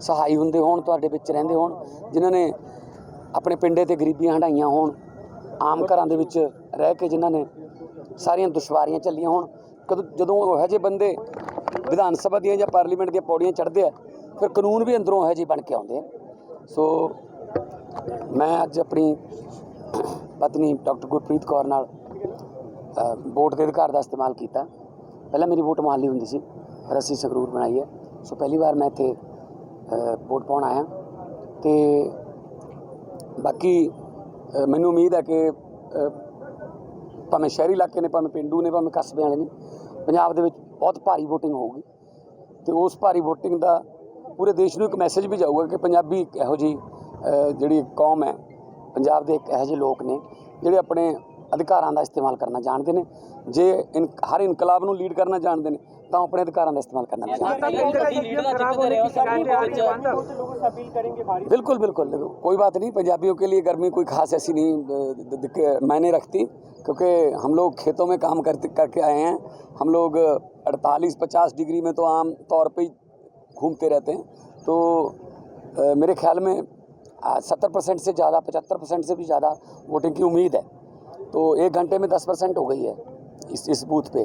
ਸਹਾਈ ਹੁੰਦੇ ਹੋਣ, ਤੁਹਾਡੇ ਵਿੱਚ ਰਹਿੰਦੇ ਹੋਣ, ਜਿਨ੍ਹਾਂ ਨੇ ਆਪਣੇ ਪਿੰਡੇ ਤੇ ਗਰੀਬੀਆਂ ਹੰਢਾਈਆਂ ਹੋਣ, ਆਮ ਘਰਾਂ ਦੇ ਵਿੱਚ ਰਹਿ ਕੇ ਜਿਨ੍ਹਾਂ ਨੇ ਸਾਰੀਆਂ ਦੁਸ਼ਵਾਰੀਆਂ ਚੱਲੀਆਂ ਹੋਣ, ਕਦੋਂ, ਜਦੋਂ ਉਹ ਇਹੋ ਜਿਹੇ ਬੰਦੇ ਵਿਧਾਨ ਸਭਾ ਦੀਆਂ ਜਾਂ ਪਾਰਲੀਮੈਂਟ ਦੀਆਂ ਪੌੜੀਆਂ ਚੜ੍ਹਦੇ ਆ, ਫਿਰ ਕਾਨੂੰਨ ਵੀ ਅੰਦਰੋਂ ਇਹੋ ਜਿਹੇ ਬਣ ਕੇ ਆਉਂਦੇ ਆ। ਸੋ ਮੈਂ ਅੱਜ ਆਪਣੀ ਪਤਨੀ ਡਾਕਟਰ ਗੁਰਪ੍ਰੀਤ ਕੌਰ ਨਾਲ ਵੋਟ ਦੇ ਅਧਿਕਾਰ ਦਾ ਇਸਤੇਮਾਲ ਕੀਤਾ। ਪਹਿਲਾਂ ਮੇਰੀ ਵੋਟ ਮੁਹੱਲੀ ਹੁੰਦੀ ਸੀ, ਫਿਰ ਅਸੀਂ ਸੰਗਰੂਰ ਬਣਾਈ ਹੈ। ਸੋ ਪਹਿਲੀ ਵਾਰ ਮੈਂ ਇੱਥੇ ਵੋਟ ਪਾਉਣ ਆਇਆ। ਤੇ ਬਾਕੀ ਮੈਨੂੰ ਉਮੀਦ ਹੈ ਕਿ ਭਾਵੇਂ ਸ਼ਹਿਰੀ ਇਲਾਕੇ ਨੇ, ਭਾਵੇਂ ਪਿੰਡੂ ਨੇ, ਭਾਵੇਂ ਕਸਬੇ ਵਾਲੇ ਨੇ, ਪੰਜਾਬ ਦੇ ਵਿੱਚ ਬਹੁਤ ਭਾਰੀ VOTING ਹੋਊਗੀ। ਤੇ ਉਸ ਭਾਰੀ VOTING ਦਾ ਪੂਰੇ ਦੇਸ਼ ਨੂੰ ਇੱਕ ਮੈਸੇਜ ਵੀ ਜਾਊਗਾ ਕਿ ਪੰਜਾਬੀ ਇੱਕ ਇਹੋ ਜੀ ਜਿਹੜੀ ਕੌਮ ਹੈ, ਪੰਜਾਬ ਦੇ ਇੱਕ ਇਹੋ ਜਿਹੇ ਲੋਕ ਨੇ, ਜਿਹੜੇ ਆਪਣੇ ਅਧਿਕਾਰਾਂ ਦਾ ਇਸਤੇਮਾਲ ਕਰਨਾ ਜਾਣਦੇ ਨੇ। ਜੇ ਇਨ, ਹਰ ਇਨਕਲਾਬ ਨੂੰ ਲੀਡ ਕਰਨਾ ਜਾਣਦੇ ਨੇ तो अपने अधिकारों का इस्तेमाल करना बिल्कुल बिल्कुल। कोई बात नहीं पंजाबियों के लिए गर्मी कोई खास ऐसी नहीं मैंने रखती क्योंकि हम लोग खेतों में काम करते करके आए हैं। हम लोग 48-50 डिग्री में तो आम तौर पे घूमते रहते हैं। तो आ, मेरे ख्याल में सत्तर परसेंट से ज़्यादा पचहत्तर परसेंट से भी ज़्यादा वोटिंग की उम्मीद है। तो एक घंटे में दस परसेंट हो गई है इस इस बूथ पे।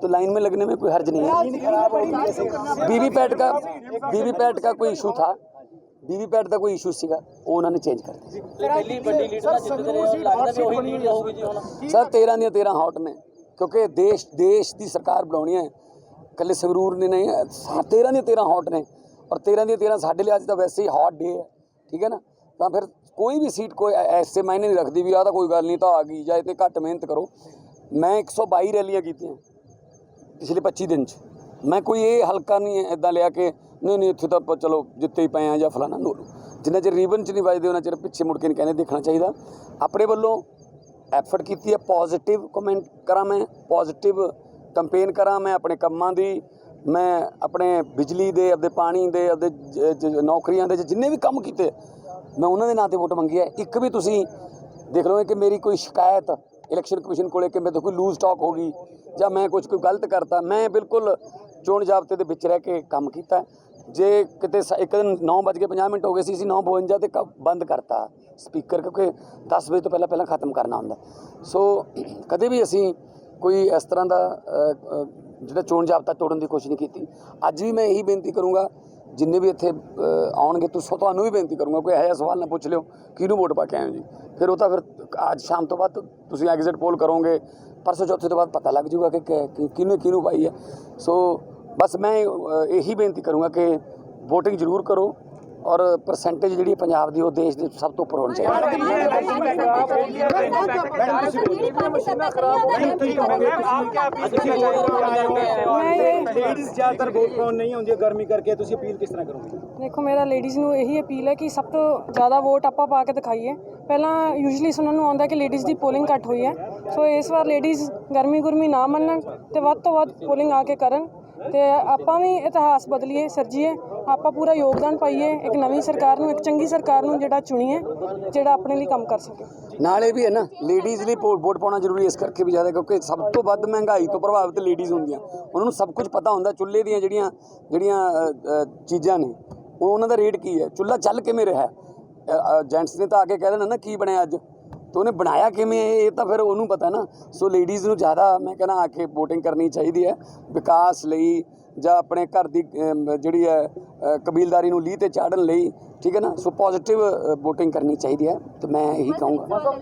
तो लाइन में लगने में कोई हर्ज नहीं है वीवीपैट का वीवीपैट का कोई इशू था वीवीपैट ਦਾ ਕੋਈ ਇਸ਼ੂ ਸੀਗਾ ਉਹ ਉਹਨਾਂ ਨੇ ਚੇਂਜ ਕਰ ਦਿੱਤਾ ਪਹਿਲੀ ਵੱਡੀ ਲੀਡ ਨਾਲ ਜਿੱਤਦੇ ਰਹੇ ਹੋ ਲੱਗਦਾ ਵੀ ਉਹੀ ਲੀਡ ਹੋਊਗੀ ਜੀ ਹੁਣ ਸਰ 13 ਦੀਆਂ 13 ਹੌਟ ਨੇ ਕਿਉਂਕਿ ਦੇਸ਼ ਦੇਸ਼ ਦੀ ਸਰਕਾਰ ਬਣਾਉਣੀ ਹੈ ਇਕੱਲੇ ਸੰਗਰੂਰ ਨੇ ਨਹੀਂ 13 ਦੀਆਂ 13 ਹੌਟ ਨੇ ਔਰ 13 ਦੀਆਂ 13 ਸਾਡੇ ਲਈ ਅੱਜ ਤਾਂ ਵੈਸੇ ਹੀ ਹੌਟ ਡੇ ਹੈ ਠੀਕ ਹੈ ਨਾ ਤਾਂ ਫਿਰ ਕੋਈ ਵੀ ਸੀਟ ਕੋਈ ਐ- ਐਸੇ ਮਾਇਨੇ ਨਹੀਂ ਰੱਖਦੀ ਵੀ ਆ ਤਾਂ ਕੋਈ ਗੱਲ ਨਹੀਂ ਤਾਂ ਆ ਗਈ ਜਾਂ ਇਹ ਤੇ ਘੱਟ ਮਿਹਨਤ ਕਰੋ ਮੈਂ 122 ਰੈਲੀਆਂ ਕੀਤੀਆਂ ਪਿਛਲੇ 25 ਦਿਨ ਚ। ਮੈਂ ਕੋਈ ਇਹ ਹਲਕਾ ਨਹੀਂ ਇਦਾਂ ਲਿਆ ਕਿ, ਨਹੀਂ ਨਹੀਂ ਇੱਥੇ ਤਾਂ ਚਲੋ ਜਿੱਤੇ ਹੀ ਪਏ ਆ ਜਾਂ ਫਲਾਣਾ ਨੋ ਜਿੰਨਾ ਚਿਰ ਰੀਬਨ ਚ ਨਹੀਂ ਵੱਜਦੇ, ਉਹਨਾਂ ਚਿਰ ਪਿੱਛੇ ਮੁੜ ਕੇ ਨਹੀਂ ਕਹਿੰਦੇ, ਦੇਖਣਾ ਚਾਹੀਦਾ। ਆਪਣੇ ਵੱਲੋਂ ਐਫਰਟ ਕੀਤੀ ਹੈ ਪੋਜ਼ਿਟਿਵ ਕਮੈਂਟ ਕਰਾਂ ਮੈਂ ਪੋਜ਼ਿਟਿਵ ਕੰਪੇਨ ਕਰਾਂ ਮੈਂ ਆਪਣੇ ਕੰਮਾਂ ਦੀ। ਮੈਂ ਆਪਣੇ ਬਿਜਲੀ ਦੇ, ਆਪਦੇ ਪਾਣੀ ਦੇ, ਆਪਦੇ ਨੌਕਰੀਆਂ ਦੇ, ਜਿੰਨੇ ਵੀ ਕੰਮ ਕੀਤੇ, ਮੈਂ ਉਹਨਾਂ ਦੇ ਨਾਂ ਤੇ ਵੋਟ ਮੰਗੀ ਹੈ। ਇੱਕ ਵੀ ਤੁਸੀਂ ਦੇਖ ਲਓ ਕਿ ਮੇਰੀ ਕੋਈ ਸ਼ਿਕਾਇਤ ਇਲੈਕਸ਼ਨ ਕਮਿਸ਼ਨ ਕੋਲੇ ਕਿ ਮੇਰੇ ਤੋਂ ਕੋਈ ਲੂਜ਼ ਟਾਕ ਹੋ ਗਈ ਜਾਂ ਮੈਂ ਕੁਝ ਕੋਈ ਗਲਤ ਕਰਤਾ, ਮੈਂ ਬਿਲਕੁਲ ਚੋਣ ਜ਼ਾਬਤੇ ਦੇ ਵਿੱਚ ਰਹਿ ਕੇ ਕੰਮ ਕੀਤਾ। ਜੇ ਕਿਤੇ ਸ- ਇੱਕ ਦਿਨ 9:50 ਮਿੰਟ ਹੋ ਗਏ ਸੀ, ਅਸੀਂ 9:52 ਤੇ ਕ- ਬੰਦ ਕਰਤਾ ਸਪੀਕਰ ਕਿਉਂਕਿ 10 ਵਜੇ ਤੋਂ ਪਹਿਲਾਂ ਪਹਿਲਾਂ ਖਤਮ ਕਰਨਾ ਹੁੰਦਾ। ਸੋ ਕਦੇ ਵੀ ਅਸੀਂ ਕੋਈ ਇਸ ਤਰ੍ਹਾਂ ਦਾ ਅ, ਅ, ਜਿਹੜਾ ਚੋਣ ਜ਼ਾਬਤਾ ਤੋੜਨ ਦੀ ਕੋਸ਼ਿਸ਼ ਨਹੀਂ ਕੀਤੀ ਅੱਜ ਵੀ ਮੈਂ ਇਹੀ ਬੇਨਤੀ ਕਰੂੰਗਾ ਜਿੰਨੇ ਵੀ ਇੱਥੇ ਅ, ਆਉਣਗੇ ਤੁਸੀਂ ਤੁਹਾਨੂੰ ਵੀ ਬੇਨਤੀ ਕਰੂੰਗਾ ਕੋਈ ਇਹੋ ਜਿਹਾ ਸਵਾਲ ਨਾ ਪੁੱਛ ਲਿਓ ਕਿਹਨੂੰ ਵੋਟ ਪਾ ਕੇ ਆਏ ਹੋ ਜੀ ਫਿਰ ਉਹ ਤਾਂ ਫਿਰ ਅੱਜ ਸ਼ਾਮ ਤੋਂ ਬਾਅਦ ਤੁਸੀਂ ਐਗਜ਼ਿਟ ਪੋਲ ਕਰੋਗੇ ਪਰਸੋਂ ਚੌਥੇ ਤੋਂ ਬਾਅਦ ਪਤਾ ਲੱਗ ਜਾਊਗਾ ਕਿ ਕਿ- ਕਿ ਕਿਹਨੇ ਕਿਹਨੂੰ ਪਾਈ ਹੈ ਸੋ ਬਸ ਮੈਂ ਅ, ਇਹੀ ਬੇਨਤੀ ਕਰੂੰਗਾ ਕਿ VOTING ਜ਼ਰੂਰ ਕਰੋ ਔਰ ਪਰਸੈਂਟੇਜ ਜਿਹੜੀ ਪੰਜਾਬ ਦੀ ਉਹ ਦੇਸ਼ ਦੇ ਸਭ ਤੋਂ ਉੱਪਰ ਹੋਣੀ ਚਾਹੀਦੀ ਹੈ। ਮੈਂ ਇਹ ਲੇਡੀਜ਼ ਜ਼ਿਆਦਾਤਰ ਵੋਟ ਪਾਉਣ ਨਹੀਂ ਆਉਂਦੀਆਂ ਗਰਮੀ ਕਰਕੇ ਤੁਸੀਂ ਅਪੀਲ ਕਿਸ ਤਰ੍ਹਾਂ ਕਰੋਗੇ? ਦੇਖੋ ਮੇਰਾ ਲੇਡੀਜ਼ ਨੂੰ ਇਹੀ ਅਪੀਲ ਹੈ ਕਿ ਸਭ ਤੋਂ ਜ਼ਿਆਦਾ ਵੋਟ ਆਪਾਂ ਪਾ ਕੇ ਦਿਖਾਈਏ। ਪਹਿਲਾਂ ਯੂਜੂਲੀ ਸੁਣਨ ਨੂੰ ਆਉਂਦਾ ਕਿ ਲੇਡੀਜ਼ ਦੀ ਪੋਲਿੰਗ ਘੱਟ ਹੋਈ ਹੈ। ਸੋ ਇਸ ਵਾਰ ਲੇਡੀਜ਼ ਗਰਮੀ ਗੁਰਮੀ ਨਾ ਮੰਨਣ ਤੇ ਵੱਧ ਤੋਂ ਵੱਧ ਪੋਲਿੰਗ ਆ ਕੇ ਕਰਨ। ਤੇ ਆਪਾਂ ਵੀ ਇਤਿਹਾਸ ਬਦਲੀਏ, ਸਿਰਜੀਏ, ਆਪਾਂ ਪੂਰਾ ਯੋਗਦਾਨ ਪਾਈਏ, ਇੱਕ ਨਵੀਂ ਸਰਕਾਰ ਨੂੰ, ਇੱਕ ਚੰਗੀ ਸਰਕਾਰ ਨੂੰ ਜਿਹੜਾ ਚੁਣੀਏ, ਜਿਹੜਾ ਆਪਣੇ ਲਈ ਕੰਮ ਕਰ ਸਕੇ। ਨਾਲੇ ਵੀ ਹੈ ਨਾ ਲੇਡੀਜ਼ ਲਈ ਵੋ- ਵੋਟ ਪਾਉਣਾ ਜ਼ਰੂਰੀ ਇਸ ਕਰਕੇ ਵੀ ਜ਼ਿਆਦਾ, ਕਿਉਂਕਿ ਸਭ ਤੋਂ ਵੱਧ ਮਹਿੰਗਾਈ ਤੋਂ ਪ੍ਰਭਾਵਿਤ ਲੇਡੀਜ਼ ਹੁੰਦੀਆਂ। ਉਹਨਾਂ ਨੂੰ ਸਭ ਕੁਝ ਪਤਾ ਹੁੰਦਾ, ਚੁੱਲ੍ਹੇ ਦੀਆਂ ਜਿਹੜੀਆਂ ਜਿਹੜੀਆਂ ਚੀਜ਼ਾਂ ਨੇ, ਉਹ ਉਹਨਾਂ ਦਾ ਰੇਟ ਕੀ ਹੈ? ਚੁੱਲ੍ਹਾ ਚੱਲ ਕਿਵੇਂ ਰਿਹਾ? ਜੈਂਟਸ ਨੇ ਤਾਂ ਆ ਕੇ ਕਹਿ ਦੇਣਾ ਨਾ, ਕੀ ਬਣਿਆ ਅੱਜ? ਤੇ ਉਹਨੇ ਬਣਾਇਆ ਕਿਵੇਂ ਇਹ ਤਾਂ ਫਿਰ ਉਹਨੂੰ ਪਤਾ ਨਾ। ਸੋ ਲੇਡੀਜ਼ ਨੂੰ ਜ਼ਿਆਦਾ ਮੈਂ ਕਹਿੰਦਾ ਆ ਕੇ VOTING ਕਰਨੀ ਚਾਹੀਦੀ ਹੈ। ਵਿਕਾਸ ਲਈ ਜਾਂ ਆਪਣੇ ਘਰ ਦੀ ਜਿਹੜੀ ਹੈ ਕਬੀਲਦਾਰੀ ਨੂੰ ਲੀਹ ਤੇ ਚਾੜਨ ਲਈ ਠੀਕ ਹੈ ਨਾ। ਸੋ ਪੋਜ਼ਿਟਿਵ VOTING ਕਰਨੀ ਚਾਹੀਦੀ ਹੈ ਤੇ ਮੈਂ ਇਹੀ ਕਹੂੰਗਾ।